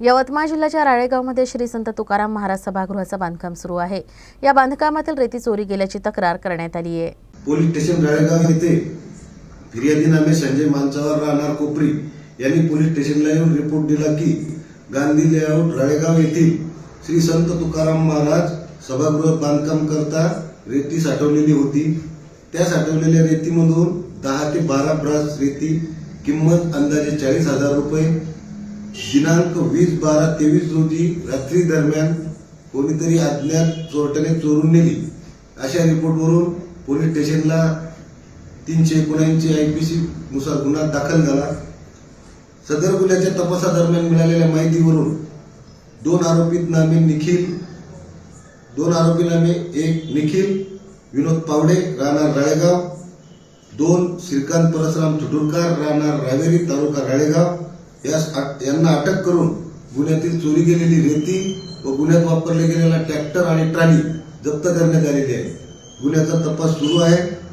यवतमाळ जिल्ह्याच्या राळेगावमध्ये श्री संत तुकाराम महाराज सभागृहाचं बांधकाम सुरू आहे. या बांधकामातील रेती चोरी गेल्याची तक्रार करण्यात आली आहे. पोलीस स्टेशन राळेगाव येथे फिर्यादीनामे संजय मानसावर राहणार कोपरी यांनी पोलीस स्टेशनला येऊन रिपोर्ट दिला की गांधी लेआउट राळेगाव येथील श्री संत तुकाराम महाराज सभागृह बांधकाम करता रेती साठवलेली होती. त्या साठवलेल्या रेतीमधून दहा ते बारा ब्रास रेती किंमत अंदाजे चाळीस हजार रुपये दिनांक वीस बारा तेवीस रोजी रात्री दरम्यान कोणीतरी अज्ञात चोरट्याने चोरून नेली. अशा रिपोर्टवरून पोलीस स्टेशनला तीनशे एकोणऐंशी आयपीसी नुसार गुन्हा दाखल झाला. सदर गुन्ह्याच्या तपासादरम्यान मिळालेल्या माहितीवरून दोन आरोपित नामे निखिल दोन आरोपी नामे एक निखिल विनोद पावडे राहणार राळेगाव दोन श्रीकांत परसराम तुटुरकार राहणार रावेरी तालुका राळेगाव यांना अटक करून गुन्ह्यातील चोरी गेलेली रेती व गुन्ह्यात वापरले गेलेला ट्रॅक्टर आणि ट्राली जप्त करण्यात आलेली आहे. गुन्ह्याचा तपास सुरू आहे.